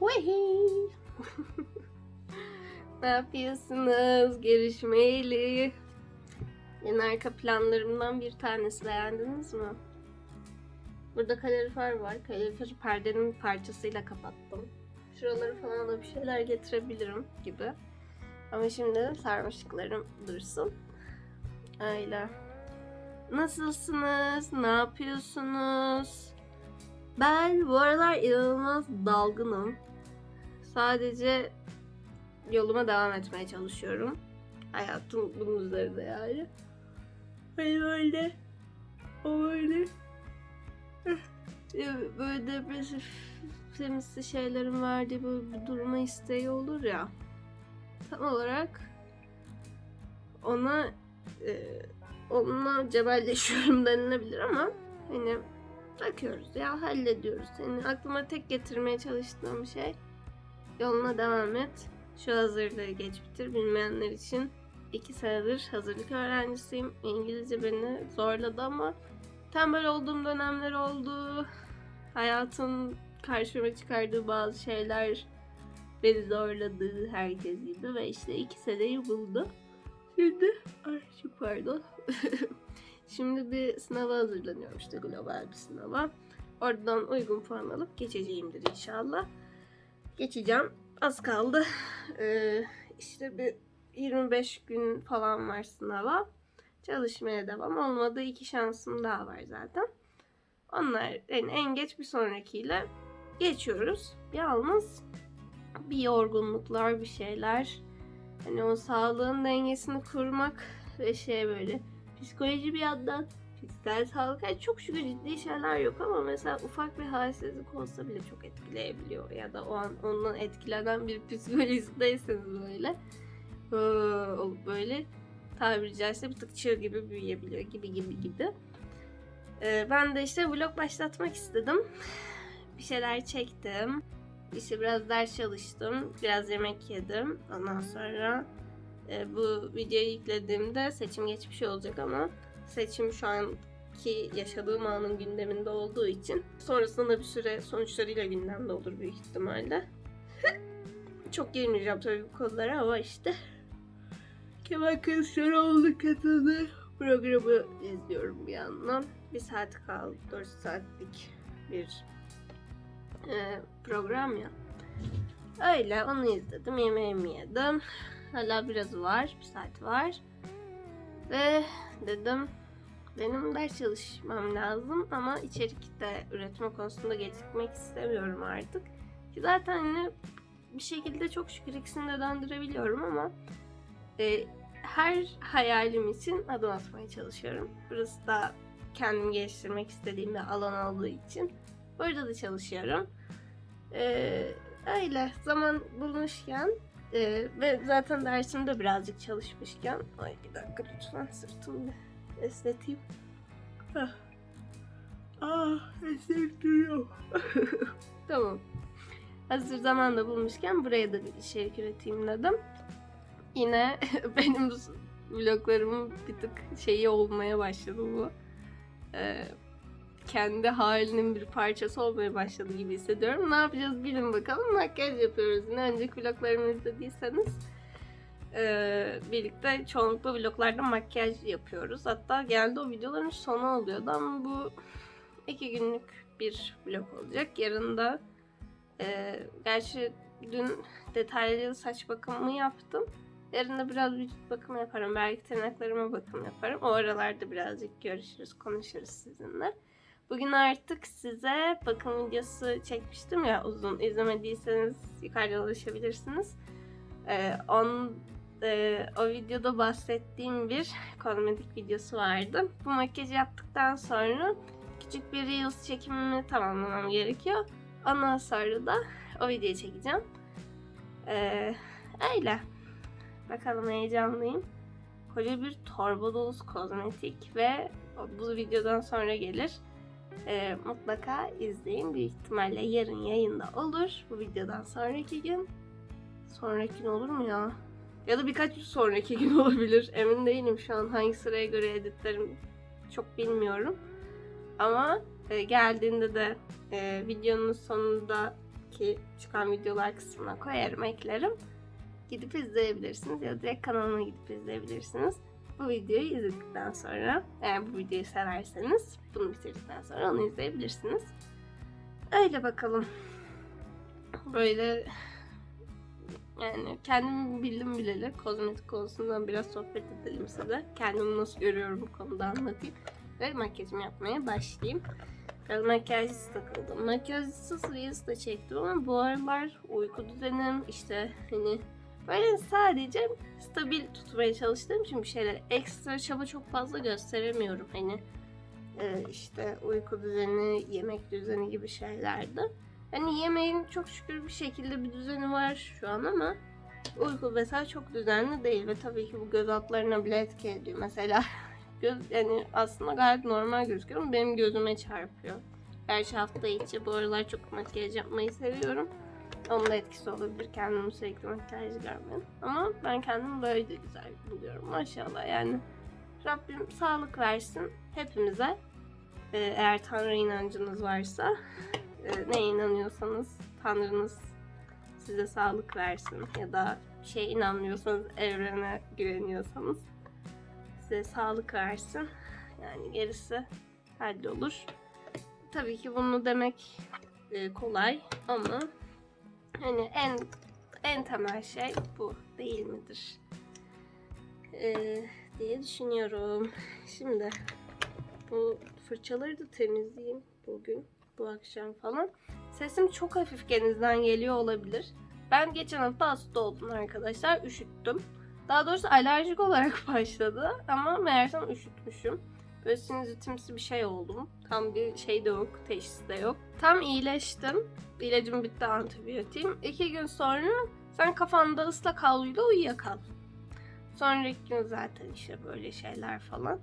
Vahey. ne yapıyorsunuz? Görüşmeyeli. Yeni arka planlarımdan bir tanesi beğendiniz mi? Burada kalorifer var. Kaloriferi perdenin parçasıyla kapattım. Şuraları falan da bir şeyler getirebilirim gibi. Ama şimdi sarmaşıklarım dursun. Öyle. Nasılsınız? Ne yapıyorsunuz? Ben bu aralar inanılmaz dalgınım. Sadece yoluma devam etmeye çalışıyorum. Hayatım bunun üzerinde yani. Benim öyle. O öyle. Ya Böyle depresif temizli şeylerin verdiği böyle bir durma isteği olur ya. Tam olarak ona e, onunla cebelleşiyorum denilebilir ama hani bakıyoruz ya hallediyoruz. Yani aklıma tek getirmeye çalıştığım şey yoluna devam et. Şu hazırlığı geç bitir bilmeyenler için. iki senedir hazırlık öğrencisiyim. İngilizce beni zorladı ama tembel olduğum dönemler oldu. Hayatın karşıma çıkardığı bazı şeyler beni zorladı herkes gibi ve işte iki seneyi buldu. Şimdi, ay çok pardon. Şimdi bir sınava hazırlanıyorum işte global bir sınava. Oradan uygun puan alıp geçeceğimdir inşallah. Geçeceğim. Az kaldı. Ee, işte bir 25 gün falan var sınava. Çalışmaya devam. Olmadı iki şansım daha var zaten. Onlar yani en geç bir sonrakiyle geçiyoruz. Yalnız bir yorgunluklar bir şeyler. Hani o sağlığın dengesini kurmak ve şey böyle psikoloji bir yandan fiziksel sağlık yani çok şükür ciddi şeyler yok ama mesela ufak bir halsizlik olsa bile çok etkileyebiliyor ya da o an ondan etkilenen bir psikolojisideyseniz böyle olup böyle tabiri caizse bir tık çığ gibi büyüyebiliyor gibi gibi gibi. Ben de işte vlog başlatmak istedim. Bir şeyler çektim. İşte biraz ders çalıştım. Biraz yemek yedim. Ondan sonra bu videoyu yüklediğimde seçim geçmiş olacak ama seçim şu anki yaşadığım anın gündeminde olduğu için sonrasında da bir süre sonuçlarıyla gündemde olur büyük ihtimalle. Çok girmeyeceğim tabii bu konulara ama işte Kemal Kılıçdaroğlu katıldı programı izliyorum bir yandan. Bir saat kaldı. 4 saatlik bir e, program ya. Öyle onu izledim. Yemeğimi yedim. Hala biraz var. Bir saat var. Ve dedim benim ders çalışmam lazım ama içerikte üretme konusunda gecikmek istemiyorum artık. Ki zaten hani bir şekilde çok şükür ikisini de döndürebiliyorum ama e, her hayalim için adım atmaya çalışıyorum. Burası da kendimi geliştirmek istediğim bir alan olduğu için burada da çalışıyorum. Ee, öyle zaman bulmuşken e, ve zaten dersimde birazcık çalışmışken ay bir dakika lütfen sırtımı bir esneteyim. Hah. Ah esnetiyor. tamam. Hazır zamanda bulmuşken buraya da bir içerik üreteyim dedim. Yine benim vloglarımın bir tık şeyi olmaya başladı bu. Ee, kendi halinin bir parçası olmaya başladı gibi hissediyorum. Ne yapacağız bilin bakalım. Makyaj yapıyoruz. Yine önceki vloglarımı izlediyseniz e, birlikte çoğunlukla vloglarda makyaj yapıyoruz. Hatta geldi o videoların sonu oluyordu ama bu iki günlük bir vlog olacak. Yarın da e, gerçi dün detaylı saç bakımımı yaptım. Yarın da biraz vücut bakımı yaparım. Belki tırnaklarıma bakım yaparım. O aralarda birazcık görüşürüz, konuşuruz sizinle. Bugün artık size bakım videosu çekmiştim ya uzun. İzlemediyseniz yukarıda ulaşabilirsiniz. Ee, on, e, o videoda bahsettiğim bir kozmetik videosu vardı. Bu makyajı yaptıktan sonra küçük bir Reels çekimimi tamamlamam gerekiyor. Ondan sonra da o videoyu çekeceğim. Ee, öyle. Bakalım heyecanlıyım. Koca bir torba dolusu kozmetik ve bu videodan sonra gelir. Ee, mutlaka izleyin. Büyük ihtimalle yarın yayında olur. Bu videodan sonraki gün. Sonraki gün olur mu ya? Ya da birkaç gün sonraki gün olabilir. Emin değilim şu an hangi sıraya göre editlerim çok bilmiyorum. Ama e, geldiğinde de e, videonun sonunda ki çıkan videolar kısmına koyarım, eklerim. Gidip izleyebilirsiniz ya da direkt kanalıma gidip izleyebilirsiniz. Bu videoyu izledikten sonra, eğer bu videoyu severseniz bunu bitirdikten sonra onu izleyebilirsiniz. Öyle bakalım. Böyle yani kendimi bildim bileli kozmetik konusundan biraz sohbet edelim size. Kendimi nasıl görüyorum bu konuda anlatayım. Ve makyajımı yapmaya başlayayım. Biraz makyajsız takıldım. Makyajsız Reels de çektim ama bu aralar uyku düzenim işte hani böyle sadece stabil tutmaya çalıştığım için bir şeyler ekstra çaba çok fazla gösteremiyorum. Hani e, işte uyku düzeni, yemek düzeni gibi şeylerde. Hani yemeğin çok şükür bir şekilde bir düzeni var şu an ama uyku mesela çok düzenli değil ve tabii ki bu göz altlarına bile etki ediyor. Mesela göz yani aslında gayet normal gözüküyor ama benim gözüme çarpıyor. Gerçi hafta içi bu aralar çok makyaj yapmayı seviyorum. Onun da etkisi olabilir kendimi sürekli makyaj görmenin. Ama ben kendimi böyle de güzel buluyorum maşallah yani. Rabbim sağlık versin hepimize. Ee, eğer Tanrı inancınız varsa neye inanıyorsanız Tanrınız size sağlık versin ya da şeye inanmıyorsanız evrene güveniyorsanız size sağlık versin. Yani gerisi hallolur. Tabii ki bunu demek e, kolay ama hani en en temel şey bu değil midir? E, diye düşünüyorum. Şimdi bu fırçaları da temizleyeyim bugün bu akşam falan. Sesim çok hafif genizden geliyor olabilir. Ben geçen hafta hasta oldum arkadaşlar. Üşüttüm. Daha doğrusu alerjik olarak başladı ama meğersem üşütmüşüm. Böyle sinüzitimsi bir şey oldum. Tam bir şey de yok, teşhis de yok. Tam iyileştim. İlacım bitti antibiyotiğim. İki gün sonra sen kafanda ıslak havluyla uyuyakal. Sonraki gün zaten işte böyle şeyler falan.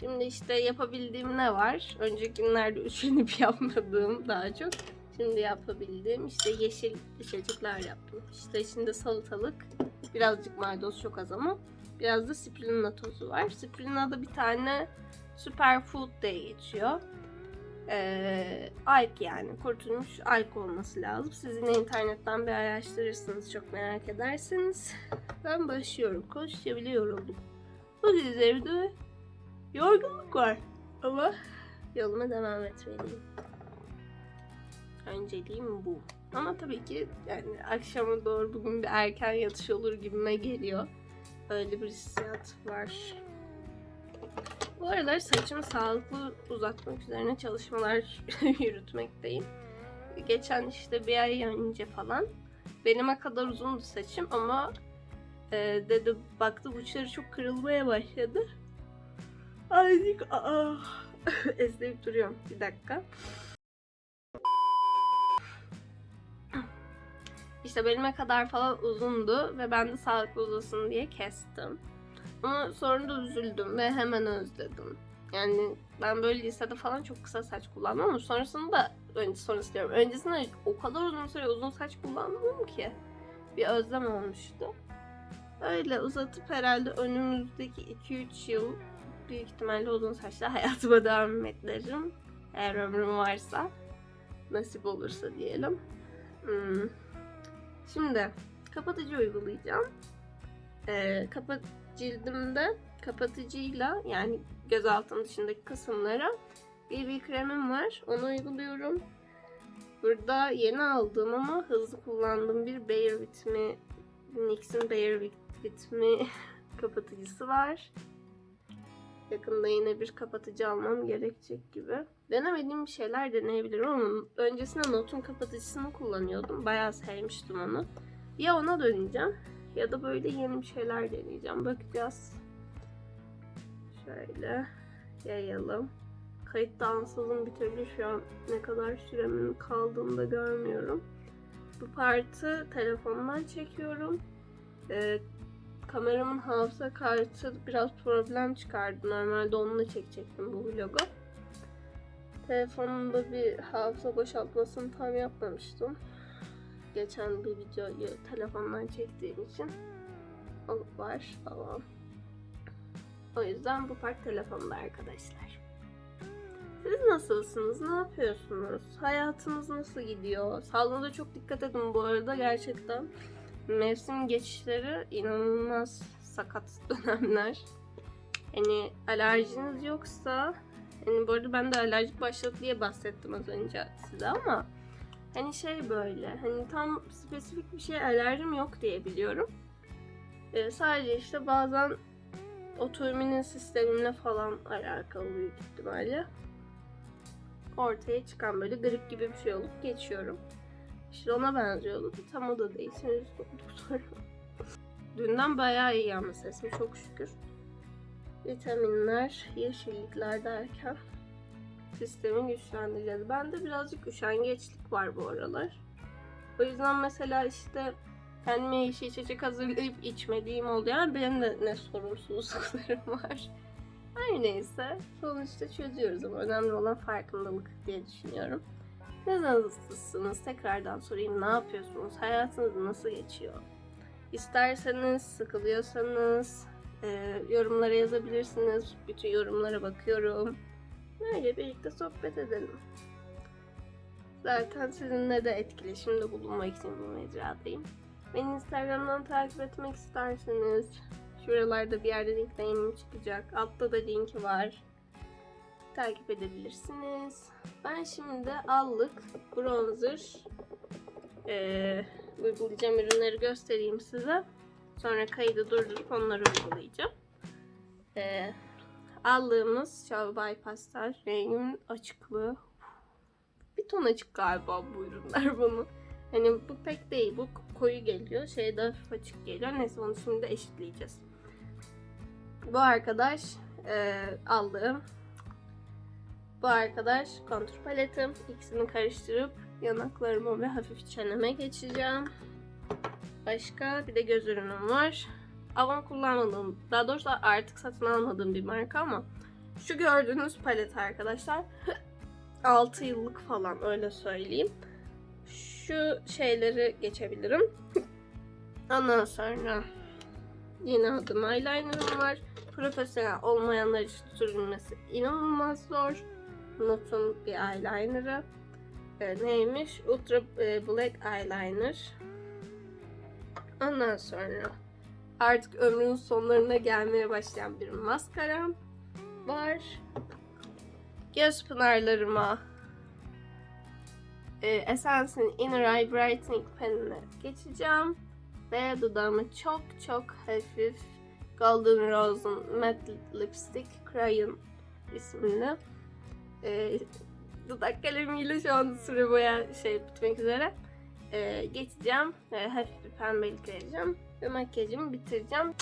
Şimdi işte yapabildiğim ne var? Önceki günlerde üşenip yapmadığım daha çok. Şimdi yapabildiğim işte yeşil içecekler yaptım. İşte içinde salatalık, birazcık maydanoz çok az ama biraz da spirulina tozu var. Spirulina da bir tane superfood diye geçiyor. Ee, alk yani kurtulmuş alk olması lazım. Siz yine internetten bir araştırırsınız çok merak ederseniz. Ben başlıyorum. Konuşabiliyorum. Bugün üzerimde yorgunluk var ama yoluma devam etmeliyim. Önceliğim bu. Ama tabii ki yani akşama doğru bugün bir erken yatış olur gibime geliyor. Öyle bir hissiyat var. Bu aralar saçımı sağlıklı uzatmak üzerine çalışmalar yürütmekteyim. Geçen işte bir ay önce falan benime kadar uzundu saçım ama e, dedi baktı uçları çok kırılmaya başladı. Ay aa esneyip duruyorum bir dakika. İşte belime kadar falan uzundu ve ben de sağlıklı uzasın diye kestim. Ama sonra da üzüldüm ve hemen özledim. Yani ben böyle lisede falan çok kısa saç kullandım ama sonrasında önce sonrası diyorum. Öncesinde o kadar uzun süre uzun saç kullanmadım ki. Bir özlem olmuştu. Öyle uzatıp herhalde önümüzdeki 2-3 yıl büyük ihtimalle uzun saçla hayatıma devam ederim. Eğer ömrüm varsa. Nasip olursa diyelim. Hmm. Şimdi kapatıcı uygulayacağım. Ee, kapat cildimde kapatıcıyla yani göz altım dışındaki kısımlara BB kremim var. Onu uyguluyorum. Burada yeni aldığım ama hızlı kullandığım bir Bare With Me NYX'in Bare kapatıcısı var. Yakında yine bir kapatıcı almam gerekecek gibi. Denemediğim bir şeyler deneyebilirim ama öncesinde Note'un kapatıcısını kullanıyordum. Bayağı sevmiştim onu. Ya ona döneceğim ya da böyle yeni bir şeyler deneyeceğim. Bakacağız. Şöyle yayalım. Kayıtta ansızın bir türlü şu an ne kadar süremin kaldığını da görmüyorum. Bu partı telefondan çekiyorum. Ee, kameramın hafıza kartı biraz problem çıkardı. Normalde onunla çekecektim bu vlogu. Telefonumda bir hafıza boşaltmasını tam yapmamıştım. Geçen bir videoyu telefondan çektiğim için o var falan. O yüzden bu part telefonda arkadaşlar. Siz nasılsınız? Ne yapıyorsunuz? Hayatınız nasıl gidiyor? Sağlığınıza çok dikkat edin bu arada gerçekten. Mevsim geçişleri inanılmaz sakat dönemler. Hani alerjiniz yoksa hani bu arada ben de alerjik başladı diye bahsettim az önce size ama hani şey böyle hani tam spesifik bir şey alerjim yok diye biliyorum. Ee, sadece işte bazen otoimmün sistemimle falan alakalı büyük ihtimalle ortaya çıkan böyle grip gibi bir şey olup geçiyorum. İşte ona benziyordu. Tam o da değil. Sinüs doktoru. Dünden bayağı iyi ama sesim çok şükür. Vitaminler, yeşillikler derken sistemi güçlendireceğiz. Bende birazcık üşengeçlik var bu aralar. O yüzden mesela işte kendime yeşil içecek hazırlayıp içmediğim oldu. Yani benim de ne sorumsuzluklarım var. Her neyse sonuçta çözüyoruz ama önemli olan farkındalık diye düşünüyorum. Nasılsınız? Tekrardan sorayım. Ne yapıyorsunuz? Hayatınız nasıl geçiyor? İsterseniz, sıkılıyorsanız e, yorumlara yazabilirsiniz. Bütün yorumlara bakıyorum. Böyle birlikte sohbet edelim. Zaten sizinle de etkileşimde bulunmak için bu mecradayım. Beni Instagram'dan takip etmek isterseniz şuralarda bir yerde linklerim çıkacak. Altta da linki var. Takip edebilirsiniz. Ben şimdi allık, bronzer eee uygulayacağım ürünleri göstereyim size. Sonra kaydı durdurup onları uygulayacağım. Eee allığımız Şav Bypass'lar. Rengimin açıklığı. Bir ton açık galiba bu ürünler bunu. Hani bu pek değil. Bu koyu geliyor. Şey de açık geliyor. Neyse onu şimdi eşitleyeceğiz. Bu arkadaş e, aldığım. Bu arkadaş kontur paletim. İkisini karıştırıp yanaklarıma ve hafif çeneme geçeceğim. Başka bir de göz ürünüm var. Avon kullanmadığım, daha doğrusu artık satın almadığım bir marka ama şu gördüğünüz palet arkadaşlar 6 yıllık falan öyle söyleyeyim. Şu şeyleri geçebilirim. Ondan sonra yine adım eyelinerım var. Profesyonel olmayanlar için sürülmesi inanılmaz zor. Notun bir eyelinerı. E, neymiş? Ultra e, Black Eyeliner. Ondan sonra artık ömrünün sonlarına gelmeye başlayan bir maskaram var. Göz pınarlarıma e, Essence'in Inner Eye Brightening Pen'ine geçeceğim. Ve dudağıma çok çok hafif Golden Rose'un Matte Lipstick Crayon isimli e, dudak kalemiyle şu an süre boya şey bitmek üzere e, geçeceğim. E, hafif bir pembelik vereceğim ve makyajımı bitireceğim.